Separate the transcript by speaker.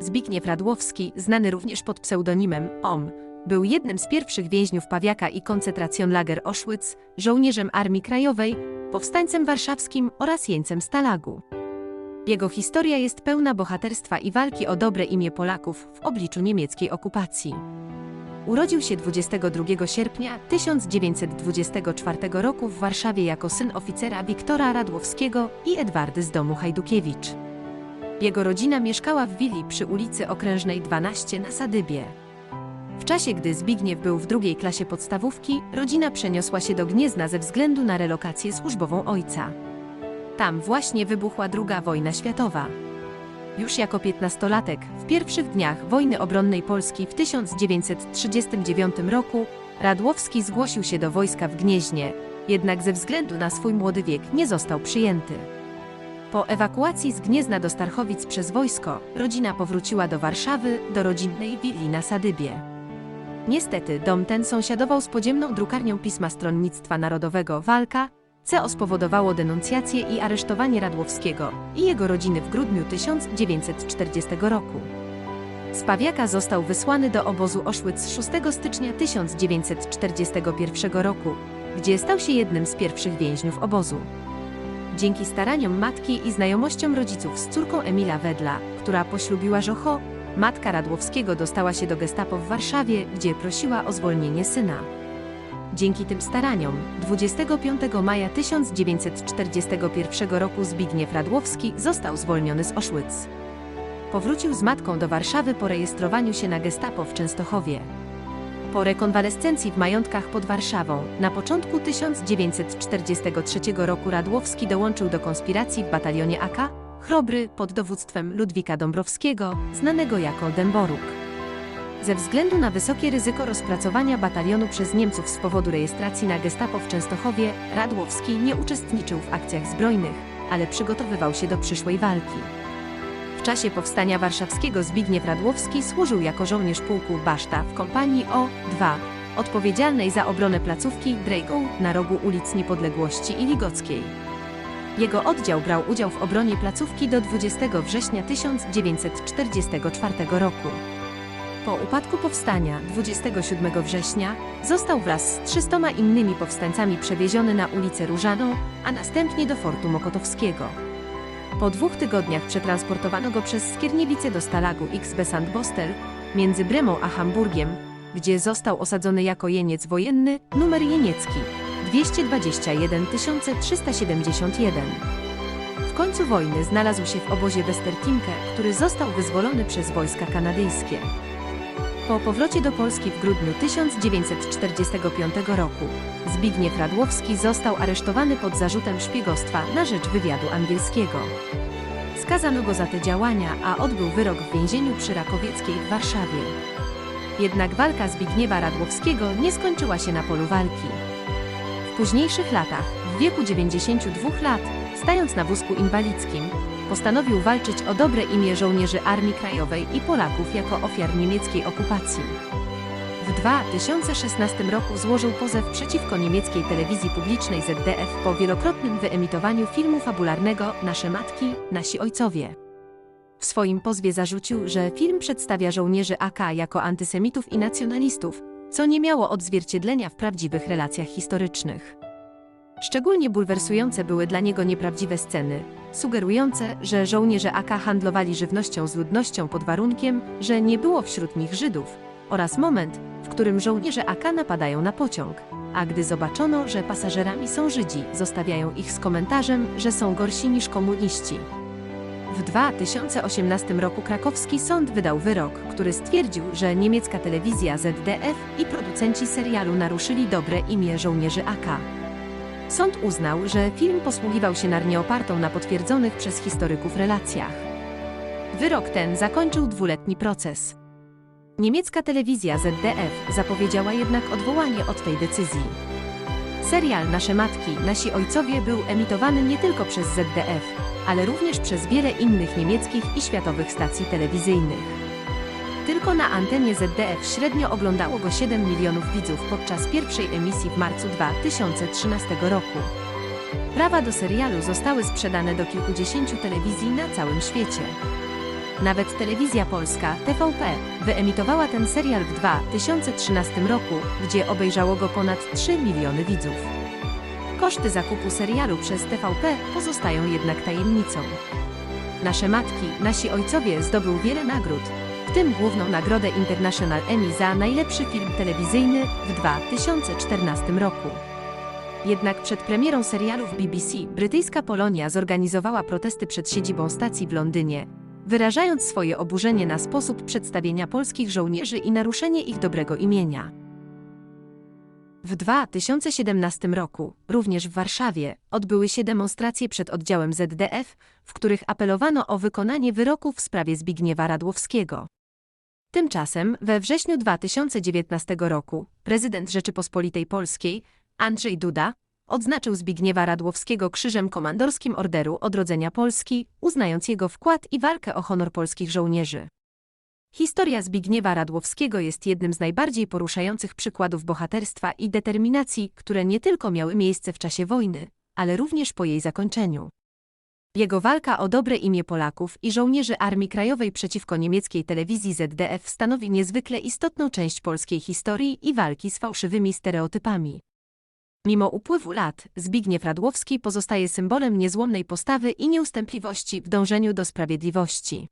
Speaker 1: Zbigniew Radłowski, znany również pod pseudonimem OM, był jednym z pierwszych więźniów Pawiaka i koncentracjonlager Auschwitz, żołnierzem Armii Krajowej, powstańcem warszawskim oraz jeńcem Stalagu. Jego historia jest pełna bohaterstwa i walki o dobre imię Polaków w obliczu niemieckiej okupacji. Urodził się 22 sierpnia 1924 roku w Warszawie jako syn oficera Wiktora Radłowskiego i Edwardy z domu Hajdukiewicz. Jego rodzina mieszkała w willi przy ulicy Okrężnej 12 na Sadybie. W czasie, gdy Zbigniew był w drugiej klasie podstawówki, rodzina przeniosła się do Gniezna ze względu na relokację służbową ojca. Tam właśnie wybuchła II wojna światowa. Już jako piętnastolatek, w pierwszych dniach wojny obronnej Polski w 1939 roku, Radłowski zgłosił się do wojska w Gnieźnie, jednak ze względu na swój młody wiek nie został przyjęty. Po ewakuacji z Gniezna do Starchowic przez wojsko, rodzina powróciła do Warszawy, do rodzinnej willi na Sadybie. Niestety, dom ten sąsiadował z podziemną drukarnią Pisma Stronnictwa Narodowego Walka, co spowodowało denuncjację i aresztowanie Radłowskiego i jego rodziny w grudniu 1940 roku. Z Pawiaka został wysłany do obozu Auschwitz 6 stycznia 1941 roku, gdzie stał się jednym z pierwszych więźniów obozu. Dzięki staraniom matki i znajomościom rodziców z córką Emila Wedla, która poślubiła Żocho, matka Radłowskiego dostała się do gestapo w Warszawie, gdzie prosiła o zwolnienie syna. Dzięki tym staraniom 25 maja 1941 roku Zbigniew Radłowski został zwolniony z Auschwitz. Powrócił z matką do Warszawy po rejestrowaniu się na gestapo w Częstochowie. Po rekonwalescencji w majątkach pod Warszawą, na początku 1943 roku Radłowski dołączył do konspiracji w batalionie AK, Chrobry pod dowództwem Ludwika Dąbrowskiego, znanego jako Dęboruk. Ze względu na wysokie ryzyko rozpracowania batalionu przez Niemców z powodu rejestracji na gestapo w Częstochowie, Radłowski nie uczestniczył w akcjach zbrojnych, ale przygotowywał się do przyszłej walki. Czasie powstania warszawskiego Zbigniew Radłowski służył jako żołnierz pułku Baszta w kompanii O-2, odpowiedzialnej za obronę placówki Drejgą na rogu ulic Niepodległości i Ligockiej. Jego oddział brał udział w obronie placówki do 20 września 1944 roku. Po upadku powstania 27 września został wraz z 300 innymi powstańcami przewieziony na ulicę Różaną, a następnie do Fortu Mokotowskiego. Po dwóch tygodniach przetransportowano go przez Skierniewice do Stalagu XB Sandbostel między Bremą a Hamburgiem, gdzie został osadzony jako jeniec wojenny, numer jeniecki 221 371. W końcu wojny znalazł się w obozie Westertimke, który został wyzwolony przez wojska kanadyjskie. Po powrocie do Polski w grudniu 1945 roku Zbigniew Radłowski został aresztowany pod zarzutem szpiegostwa na rzecz wywiadu angielskiego. Skazano go za te działania, a odbył wyrok w więzieniu przy Rakowieckiej w Warszawie. Jednak walka Zbigniewa Radłowskiego nie skończyła się na polu walki. W późniejszych latach, w wieku 92 lat, stając na wózku inwalidzkim, postanowił walczyć o dobre imię żołnierzy Armii Krajowej i Polaków jako ofiar niemieckiej okupacji. W 2016 roku złożył pozew przeciwko niemieckiej telewizji publicznej ZDF po wielokrotnym wyemitowaniu filmu fabularnego Nasze matki, nasi ojcowie. W swoim pozwie zarzucił, że film przedstawia żołnierzy AK jako antysemitów i nacjonalistów, co nie miało odzwierciedlenia w prawdziwych relacjach historycznych. Szczególnie bulwersujące były dla niego nieprawdziwe sceny, sugerujące, że żołnierze AK handlowali żywnością z ludnością pod warunkiem, że nie było wśród nich Żydów, oraz moment, w którym żołnierze AK napadają na pociąg, a gdy zobaczono, że pasażerami są Żydzi, zostawiają ich z komentarzem, że są gorsi niż komuniści. W 2018 roku krakowski sąd wydał wyrok, który stwierdził, że niemiecka telewizja ZDF i producenci serialu naruszyli dobre imię żołnierzy AK. Sąd uznał, że film posługiwał się narnie opartą na potwierdzonych przez historyków relacjach. Wyrok ten zakończył dwuletni proces. Niemiecka telewizja ZDF zapowiedziała jednak odwołanie od tej decyzji. Serial Nasze Matki, Nasi Ojcowie był emitowany nie tylko przez ZDF, ale również przez wiele innych niemieckich i światowych stacji telewizyjnych. Tylko na antenie ZDF średnio oglądało go 7 milionów widzów podczas pierwszej emisji w marcu 2013 roku. Prawa do serialu zostały sprzedane do kilkudziesięciu telewizji na całym świecie. Nawet telewizja polska, TVP, wyemitowała ten serial w 2013 roku, gdzie obejrzało go ponad 3 miliony widzów. Koszty zakupu serialu przez TVP pozostają jednak tajemnicą. Nasze matki, nasi ojcowie zdobył wiele nagród, tym główną nagrodę International Emmy za najlepszy film telewizyjny w 2014 roku. Jednak przed premierą serialu w BBC brytyjska Polonia zorganizowała protesty przed siedzibą stacji w Londynie, wyrażając swoje oburzenie na sposób przedstawienia polskich żołnierzy i naruszenie ich dobrego imienia. W 2017 roku, również w Warszawie, odbyły się demonstracje przed oddziałem ZDF, w których apelowano o wykonanie wyroku w sprawie Zbigniewa Radłowskiego. Tymczasem, we wrześniu 2019 roku, prezydent Rzeczypospolitej Polskiej, Andrzej Duda, odznaczył Zbigniewa Radłowskiego Krzyżem Komandorskim Orderu Odrodzenia Polski, uznając jego wkład i walkę o honor polskich żołnierzy. Historia Zbigniewa Radłowskiego jest jednym z najbardziej poruszających przykładów bohaterstwa i determinacji, które nie tylko miały miejsce w czasie wojny, ale również po jej zakończeniu. Jego walka o dobre imię Polaków i żołnierzy Armii Krajowej przeciwko niemieckiej telewizji ZDF stanowi niezwykle istotną część polskiej historii i walki z fałszywymi stereotypami. Mimo upływu lat, Zbigniew Radłowski pozostaje symbolem niezłomnej postawy i nieustępliwości w dążeniu do sprawiedliwości.